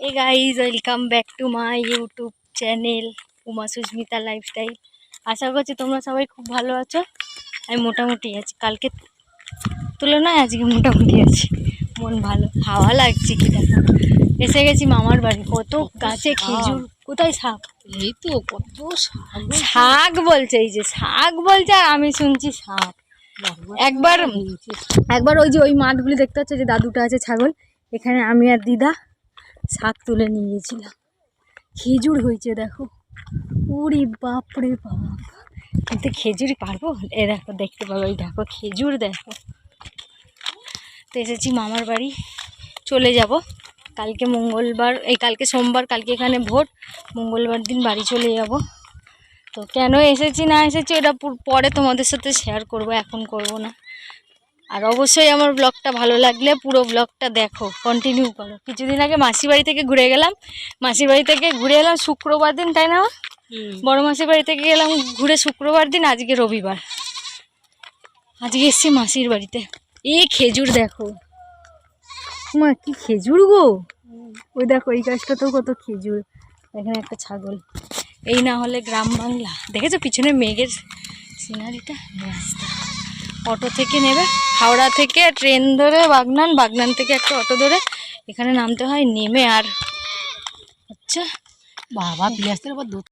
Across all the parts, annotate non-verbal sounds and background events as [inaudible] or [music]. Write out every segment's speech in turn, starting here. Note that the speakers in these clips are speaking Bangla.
Hey guys welcome back to my YouTube channel Uma Susmita lifestyle আশা করছি তোমরা সবাই খুব ভালো আছো। আমি মোটামুটি আছি। কালকে তুলনায় আজকে মোটামুটি আছি। মন ভালো। হাওয়া লাগছে কি দেখো। এসে গেছি মামার বাড়ি। কত গাছে খেজুর। কোথায় শাক? এই তো কত শাক বলছে। এই যে শাক বলছে আর আমি শুনছি শাক। একবার একবার ওই যে ওই মাঠগুলি দেখতে হচ্ছে যে দাদুটা আছে ছাগল। এখানে আমি আর দিদা। শাক তুলে নিয়ে গেছিলাম। খেজুর হয়েছে দেখো। ওরে বাপরে বাপ। কিন্তু খেজুরি পারব। এ দেখো, দেখতে পাবো এই দেখো, খেজুর দেখো। তো এসেছি মামার বাড়ি। চলে যাব। কালকে মঙ্গলবার, এই কালকে সোমবার, কালকে এখানে ভোট মঙ্গলবার দিন বাড়ি চলে যাব। তো কেন এসেছি, না এসেছি এটা পরে তোমাদের সাথে শেয়ার করব, এখন করব না। আর অবশ্যই আমার ব্লগটা ভালো লাগলে পুরো ব্লগটা দেখো কন্টিনিউ করো। কিছুদিন আগে মাসির বাড়ি থেকে ঘুরে গেলাম। মাসির বাড়ি থেকে ঘুরে এলাম শুক্রবার দিন তাই না? বড় মাসির বাড়ি থেকে গেলাম ঘুরে শুক্রবার দিন আজকে রবিবার। আজকে এসছি মাসির বাড়িতে। এ খেজুর দেখো। মা কি খেজুর গো? ওই দেখো এই গাছটাতেও কত খেজুর। এখানে একটা ছাগল। এই না হলে গ্রাম বাংলা। দেখেছ পিছনে মেঘের সিনারিটা? রাস্তা। অটো থেকে নেবে। হাওড়া থেকে ট্রেন ধরে বাগনান বাগনান থেকে একটা অটো ধরে এখানে নামতে হয় নেমে আর আচ্ছা বাবা পিয়াজের আবার দুধ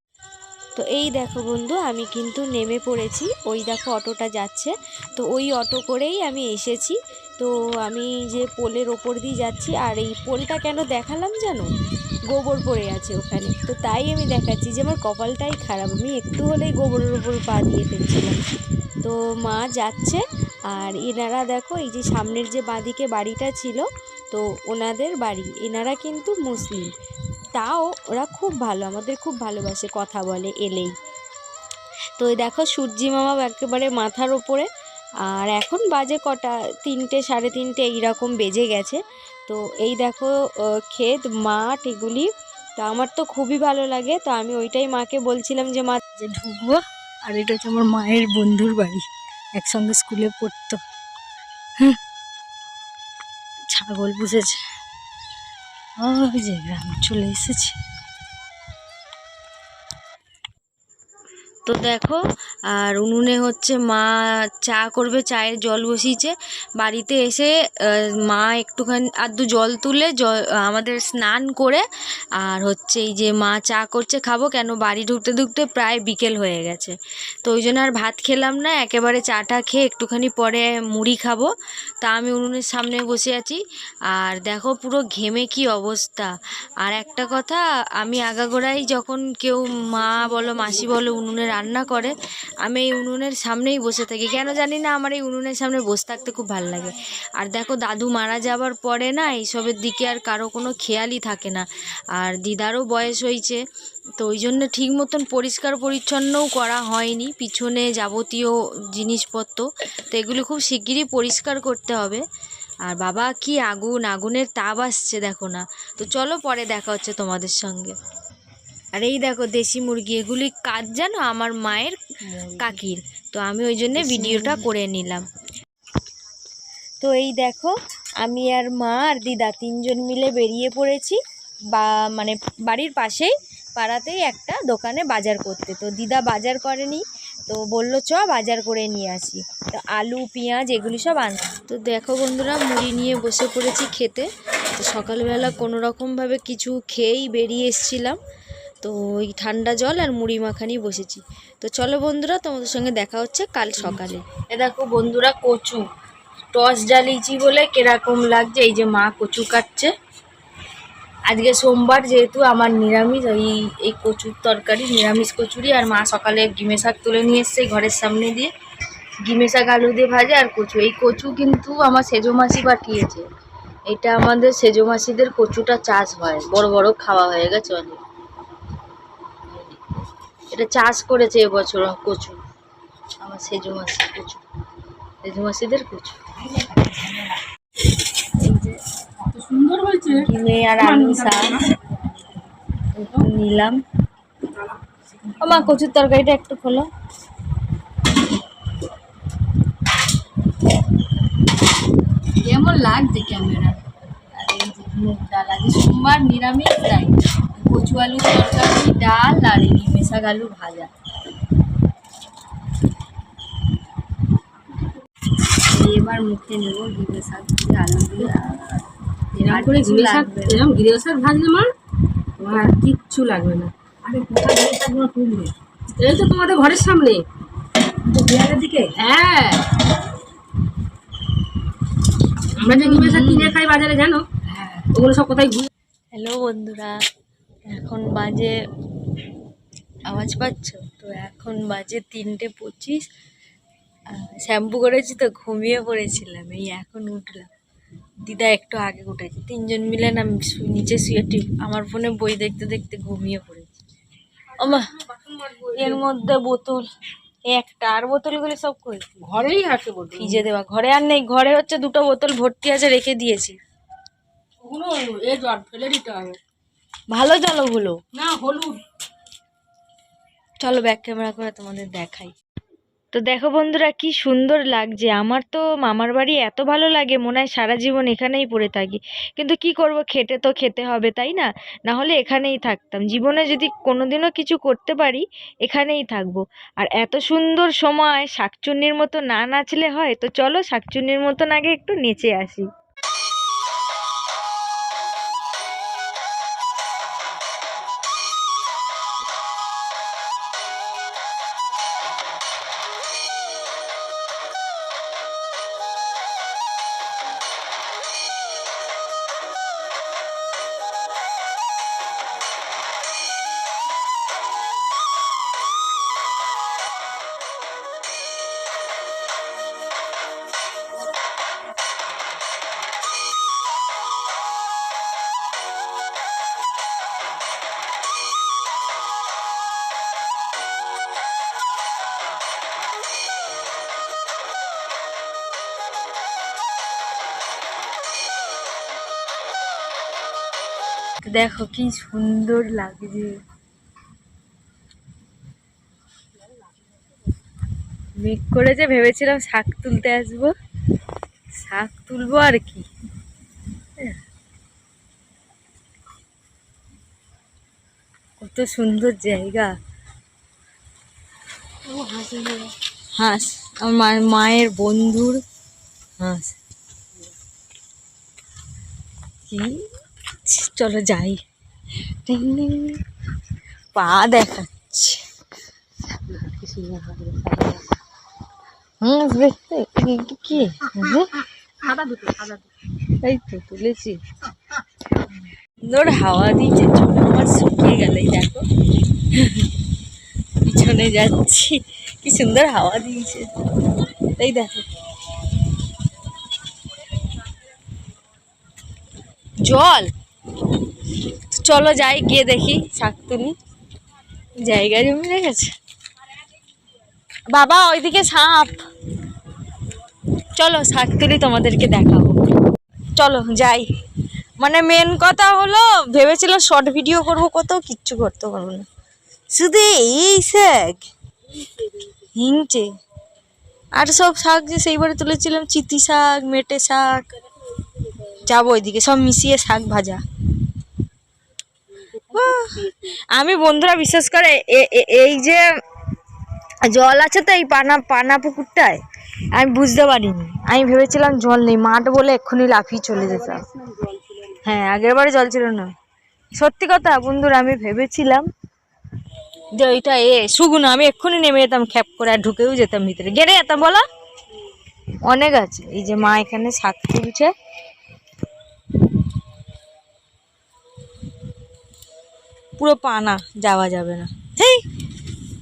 তো এই দেখো বন্ধু আমি কিন্তু নেমে পড়েছি ওই দেখো অটোটা যাচ্ছে। তো ওই অটো করেই আমি এসেছি। তো আমি যে পোলের ওপর দিয়ে যাচ্ছি আর এই পোলটা কেন দেখালাম জানো? গোবর পড়ে আছে ওখানে। তো তাই আমি দেখাচ্ছি যে আমার কপালটাই খারাপ। আমি একটু হলেই গোবরের ওপর পা দিয়ে ফেলছিলাম। তো মা যাচ্ছে আর এনারা দেখো, এই যে সামনের যে বাঁদিকে বাড়িটা ছিল, তো ওনাদের বাড়ি। এনারা কিন্তু মুসলিম। তাও ওরা খুব ভালো, আমাদের খুব ভালোবাসে কথা বলে এলেই। তো দেখো, সূর্যি মামা একেবারে মাথার ওপরে। আর এখন বাজে কটা, তিনটে, সাড়ে তিনটে, এইরকম বেজে গেছে। তো এই দেখো ক্ষেত, মাঠ এগুলি। তো আমার তো খুবই ভালো লাগে, তো আমি ওইটাই মাকে বলছিলাম যে, মা, যে ঢুকবো, আর এটা হচ্ছে আমার মায়ের বন্ধুর বাড়ি, একসঙ্গে স্কুলে পড়তো। হুম। ছাগল পুষেছে। ওই যে গ্রাম চলে এসেছে। তো দেখো আর উনুনে হচ্ছে মা চা করবে, চায়ের জল বসিয়েছে। বাড়িতে এসে মা একটুখানি আধটু জল তুলে জল আমাদের স্নান করে আর হচ্ছে এই যে মা চা করছে, খাব। কেন বাড়ি ঢুকতে ঢুকতে প্রায় বিকেল হয়ে গেছে। তো ওই জন্য আর ভাত খেলাম না, একেবারে চাটা খেয়ে একটুখানি পরে মুড়ি খাব। তা আমি উনুনের সামনে বসে আছি। আর দেখো পুরো ঘেমে কি অবস্থা। আর একটা কথা, আমি আগাগোড়াই যখন কেউ মা বলো, মাসি বলো উনুনে রান্না করে আমি এই উনুনের সামনেই বসে থাকি। কেন জানি না আমার এই উনুনের সামনে বসে থাকতে খুব ভালো লাগে। আর দেখো, দাদু মারা যাবার পরে না এইসবের দিকে আর কারও কোনো খেয়ালই থাকে না। আর দিদারও বয়স হয়েছে তো ওই জন্য ঠিক মতন পরিষ্কার পরিচ্ছন্নও করা হয়নি। পিছনে যাবতীয় জিনিসপত্র, তো এগুলো খুব শিগগিরই পরিষ্কার করতে হবে। আর বাবা কি আগুন, আগুনের তাপ আসছে দেখো না। তো চলো পরে দেখা হচ্ছে তোমাদের সঙ্গে। আর এই দেখো দেশি মুরগি এগুলি কাজ জানো? আমার মায়ের কাকির। তো আমি ওই জন্য ভিডিওটা করে নিলাম। তো এই দেখো আমি আর মা আর দিদা তিনজন মিলে বেরিয়ে পড়েছি বা মানে বাড়ির পাশেই পাড়াতেই একটা দোকানে বাজার করতে। তো দিদা বাজার করেনি তো বলল চ বাজার করে নিয়ে আসি। তো আলু পেঁয়াজ এগুলি সব আন। তো দেখো বন্ধুরা মুড়ি নিয়ে বসে পড়েছি খেতে। তো সকালবেলা কোনো রকমভাবে কিছু খেয়েই বেরিয়ে এসছিলাম। তো ওই ঠান্ডা জল আর মুড়ি মাখানি বসেছি। তো চলো বন্ধুরা, তোমাদের সঙ্গে দেখা হচ্ছে কাল সকালে। এ দেখো বন্ধুরা, কচু। টস জ্বালিয়েছি বলে কীরকম লাগছে? এই যে মা কচু কাটছে। আজকে সোমবার যেহেতু আমার নিরামিষ, ওই, এই কচুর তরকারি, নিরামিষ কচুরি, আর মা সকালে গিমে শাক তুলে নিয়ে এসছে ঘরের সামনে দিয়ে। গিমে শাক, আলু দিয়ে ভাজে আর কচু। এই কচু কিন্তু আমার সেজো মাসি পাঠিয়েছে। এটা আমাদের সেজো মাসিদের কচুটা চাষ হয়। বড় বড় খাওয়া হয়ে গেছে অনেক। এটা চাষ করেছে এবছর কচু আমার সেজু মাসি কচু। সেজু মাসিদের কচু। এই যে সুন্দর হয়েছে আর আলু শাক নিলাম। আমার কচুর তরকারিটা একটু খোলো। কেমন লাগছে ক্যামেরা? ডাল আজ সোমবার নিরামিষ তাই। কচু আলু তরকারি ডাল আর এই মেশাক আলু ভাজা। এবার মুখে নেব ঘিমে শাক দিয়ে আলু দিয়ে। এরকম করে ঘিরে শাক। এরকম ঘিরে শাক ভাজলে মা তোমার কিচ্ছু লাগবে না। আরে কোথায় শাকগুলো তুলবে এই তো তোমাদের ঘরের সামনে। বিহারের দিকে? হ্যাঁ। আমরা যে শাক কিনে খাই বাজারে জানো? ওগুলো সব কোথায় হ্যালো বন্ধুরা এখন বাজে আওয়াজ পাচ্ছ? তো এখন বাজে তিনটে পঁচিশ। শ্যাম্পু করেছি তো ঘুমিয়ে পড়েছিলাম এই এখন উঠলাম। দিদা একটু আগে উঠেছে তিনজন মিলে না নিচে শুয়ে টিপ আমার ফোনে বই দেখতে দেখতে ঘুমিয়ে পড়েছি। ওমা এর মধ্যে বোতল একটা আর বোতলগুলি সব কই? ঘরেই আছে বলতে ফ্রিজে দেওয়া ঘরে আর নেই ঘরে হচ্ছে দুটো বোতল ভর্তি আছে রেখে দিয়েছি। ওগুলো এ জল ফেলে দিতে হবে। ভালো জল ওগুলো না হলুদ। চলো ব্যাক ক্যামেরা করে তোমাদের দেখাই। তো দেখো বন্ধুরা কি সুন্দর লাগছে। আমার তো মামার বাড়ি এত ভালো লাগে মনে হয় সারা জীবন এখানেই পড়ে থাকি। কিন্তু কি করব খেটে তো খেতে হবে তাই না? না হলে এখানেই থাকতাম। জীবনে যদি কোনোদিনও কিছু করতে পারি এখানেই থাকব। আর এত সুন্দর সময় শাকচুন্নির মতো না নাচলে হয় তো চলো শাকচুন্নির মতন আগে একটু নেচে আসি। দেখো কি সুন্দর লাগছে। মেঘ করেছে, ভেবেছিলাম শাক তুলতে আসব। শাক তুলবো আর কি। কত সুন্দর জায়গা। হাঁস, আমার মায়ের বন্ধুর হাঁস। কি চলো যাই। পা দেখাচ্ছে। দেখতে কি এই তো, তুলেছি। সুন্দর হাওয়া দিয়েছে চুল, আমার শুকিয়ে গেলেই দেখো। পিছনে যাচ্ছি। কি সুন্দর হাওয়া দিয়েছে এই দেখো। জল। চলো যাই, গিয়ে দেখি শাক তুলি জায়গা জমি রেখেছে? বাবা, ওইদিকে সাপ। চলো শাক তুলি তোমাদেরকে দেখাবো। চলো যাই। মানে মেন কথা হলো, ভেবেছিলাম শর্ট ভিডিও করব কত কিচ্ছু করতে পারব না। শুধু এই শাক। হিংচে। আর সব শাক যে সেইবারে তুলেছিলাম, চিতি শাক, মেটে শাক। যাব ওইদিকে, সব মিশিয়ে শাক ভাজা। আমি বন্ধুরা, বিশ্বাস করে এই যে জল আছে তো এই পানা পানা পুকুরটায়, আমি বুঝতে পারিনি। আমি ভেবেছিলাম জল নেই, মাঠ বলে এক্ষুনি লাফিয়ে চলে যেতাম। হ্যাঁ আগের বারে জল ছিল না। সত্যি কথা, বন্ধুরা, আমি ভেবেছিলাম যে ওইটা এ শুকনো আমি এক্ষুনি নেমে যেতাম, খ্যাপ করে, আর ঢুকেও যেতাম ভিতরে। গেড়ে যেতাম, বলো? অনেক আছে। এই যে মা এখানে শাক তুলছে পুরো পানা যাওয়া যাবে না। হেই!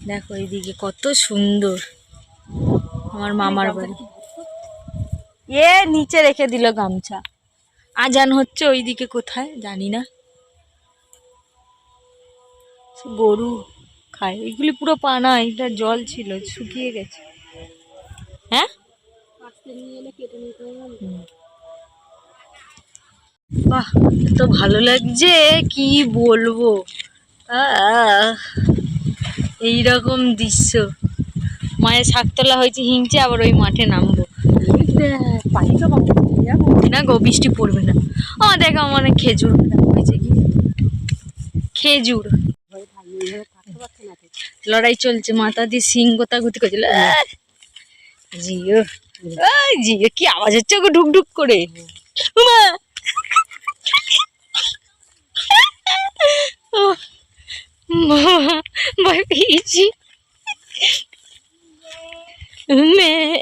দেখো এইদিকে কত সুন্দর। আমার মামার বাড়ি। এ নিচে রেখে দিল গামছা। আজান হচ্ছে ওইদিকে কোথায় জানি না। গরু খায়। এগুলি পুরো পানা এটা জল ছিল শুকিয়ে গেছে। হ্যাঁ? হুম। ভালো লাগছে, কি বলব? এইরকম দৃশ্য। মায়ের শাক তোলা হয়েছে হিংচে, আবার ওই মাঠে নামবো। না গো, বৃষ্টি পড়বে না। ও, দেখো মানে খেজুর হয়েছে কি। খেজুর। লড়াই চলছে, মাথা দিয়ে সিং গোতাগুতি করছিল আহ! জিও জিও, কি আওয়াজ হচ্ছে ঢুক করে!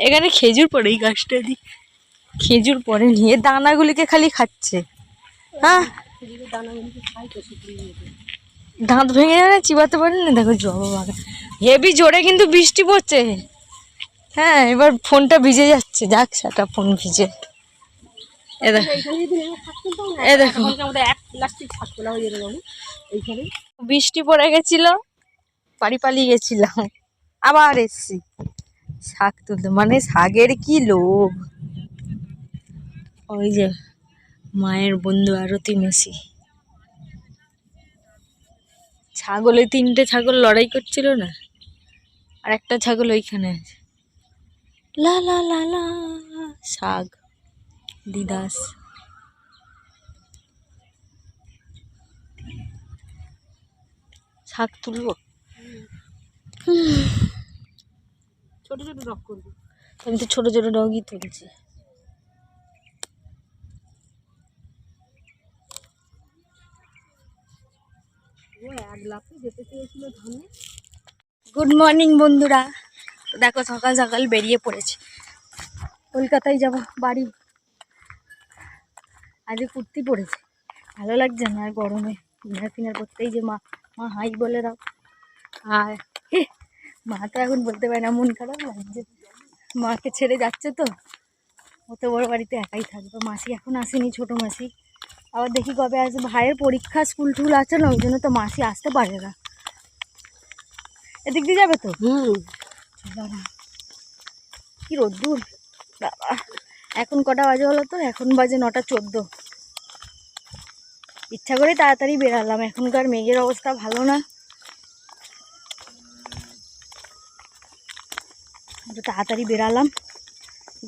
এখানে খেজুর পড়ে এই গাছটা দি খেজুর পড়ে নিয়ে দানাগুলিকে খালি খাচ্ছে। হ্যাঁ? দাঁত ভেঙে না, চিবাতে পারে না? দেখো জবা হেভি জোরে কিন্তু বৃষ্টি পড়ছে। হ্যাঁ এবার ফোনটা ভিজে যাচ্ছে। যাক, সেটা ফোন ভিজে। এ বৃষ্টি পড়ে গেছিল বাড়ি পালিয়ে গেছিলাম। আবার এসছি। শাক তুলতে। মানে শাকের কি লোভ? ওই যে মায়ের বন্ধু আরতি মেসি। ছাগলে তিনটে ছাগল লড়াই করছিল না? আর একটা ছাগল ওইখানে আছে। লা লা লা, শাক। দিদাস। শাক তুলবো? ছোট ছোট রক করবি। আমি তো ছোট ছোট ডগই তুলছি। গুড মর্নিং বন্ধুরা। দেখো সকাল সকাল বেরিয়ে পড়েছি। কলকাতায় যাব বাড়ি। আজকে কুর্তি পরেছে। ভালো লাগছে না আর গরমে। ডিনার ফিনার করতেই যে মা মা হাই বলে দাও। আর মা তো এখন বলতে পারে না মন খারাপ লাগছে। মাকে ছেড়ে যাচ্ছে তো। অত বড় বাড়িতে একাই থাকবে। মাসি এখন আসেনি ছোটো মাসি। আবার দেখি কবে আসবে। ভাইয়ের পরীক্ষা স্কুল টুল আছে না ওই জন্য তো মাসি আসতে পারে না। এদিক দিয়ে যাবে তো? হুম। কি রোদ্দুর। বাবা। এখন কটা বাজে হলো তো? এখন বাজে নটা চোদ্দ। ইচ্ছা করে তাড়াতাড়ি বেরালাম। এখনকার মেঘের অবস্থা ভালো না। একটু তাড়াতাড়ি বেরালাম।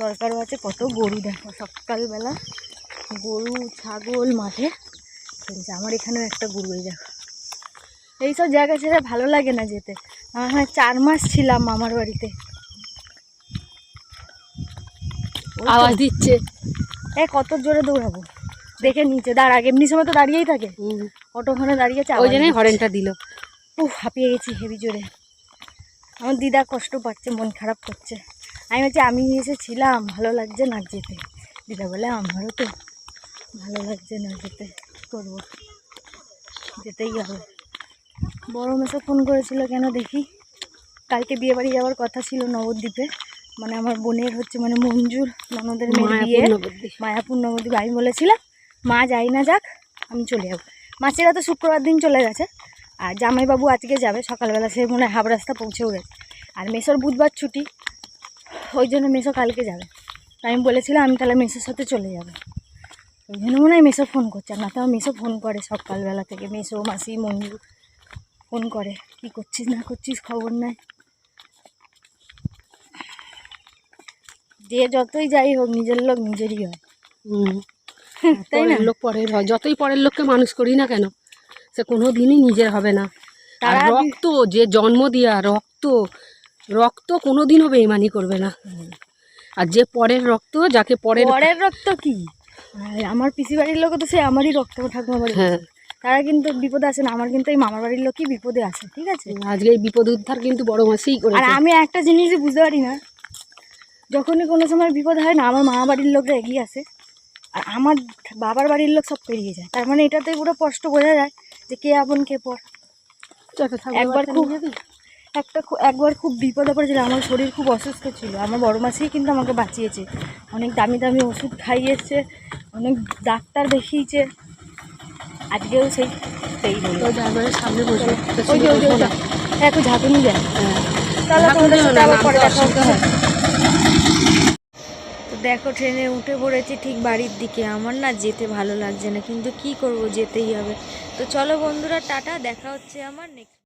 দরকারও আছে কত গরু দেখো। সকালবেলা গরু, ছাগল, মাঠে আমার এখানেও একটা গরু এই দেখো। এইসব জায়গা ছেড়ে ভালো লাগে না যেতে। আমার চার মাস ছিলাম মামার বাড়িতে। আওয়াজ দিচ্ছে। এ কত জোরে দৌড়াবো? দেখে নিচে দাঁড়া এমনি সময় তো দাঁড়িয়েই থাকে। অটোখানে দাঁড়িয়েছে ওই জন্যই হরেনটা দিল। উহ হাঁপিয়ে গেছি হেভি জোরে। আমার দিদা কষ্ট পাচ্ছে মন খারাপ করছে। আমি বলছি আমি এসেছিলাম ভালো লাগছে না যেতে? দিদা বলে আমারও তো ভালো লাগছে না যেতে করব। যেতেই হবে। বড় মেসো ফোন করেছিল কেন দেখি? কালকে বিয়ে বাড়ি যাওয়ার কথা ছিল নবদ্বীপে। মানে আমার বোনের হচ্ছে মানে মঞ্জুর ননদের মেয়ে বিয়ে। মায়াপুর নবদ্বীপ আমি বলেছিলাম মা যাই না যাক আমি চলে যাব। মাসিরা তো শুক্রবার দিন চলে গেছে আর জামাইবাবু আজকে যাবে সকালবেলা সে মনে হয় হাবড়া রাস্তা পৌঁছেও গেছে। আর মেসোর বুধবার ছুটি ওই জন্য মেসো কালকে যাবে। আমি বলেছিলাম আমি তাহলে মেসোর সাথে চলে যাব। ওই জন্য মনে হয় মেসো ফোন করছে আর না তো মেসো ফোন করে সকালবেলা থেকে। মেসো মাসি মঞ্জু ফোন করে। কি করছিস না করছিস খবর নাই। যে যতই যাই হোক নিজের লোক নিজেরই হয়। [laughs] তাই না? লোক পরের হয়। যতই পরের লোককে মানুষ করি না কেন সে কোনো দিনই নিজের হবে না। আর রক্ত যে জন্ম দেওয়া রক্ত রক্ত কোনো দিনও বেইমানি করবে না। আর যে পরের রক্ত যাকে পরের পরের রক্ত কি? আমার পিসি বাড়ির লোক তো সে আমারই রক্ত ঠাকুমা বাড়ি হ্যাঁ। তারা কিন্তু বিপদে আসে না। আমার কিন্তু এই মামার বাড়ির লোকই বিপদে আসে ঠিক আছে? আজকে এই বিপদ উদ্ধার কিন্তু বড় মাসেই করে আর আমি একটা জিনিসই বুঝতে পারি না যখনই কোনো সময় বিপদ হয় না আমার মামা বাড়ির লোকরা এগিয়ে আসে। আর আমার বাবার বাড়ির লোক সব পেরিয়ে যায়। তার মানে এটাতে পুরো স্পষ্ট বোঝা যায় যে কে আপন কে পর। একবার খুব? একটা একবার খুব বিপদে পড়েছিল। আমার শরীর খুব অসুস্থ ছিল। আমার বড় মাসেই কিন্তু আমাকে বাঁচিয়েছে। অনেক দামি দামি ওষুধ খাইয়েছে। অনেক ডাক্তার দেখিয়েছে। আজকেও সেই সেই সামনে বসে ওই যে ওই যে ওই এখন ঝাঁকুনি দেয় হ্যাঁ। তাহলে তোমাদের সাথে আবার পরে দেখা হয়। তো দেখো, ট্রেনে উঠে পড়েছি ঠিক বাড়ির দিকে। আমার না যেতে ভালো লাগছে না, কিন্তু কি করব, যেতেই হবে। তো চলো বন্ধুরা, টাটা, দেখা হচ্ছে আমার নেক্সট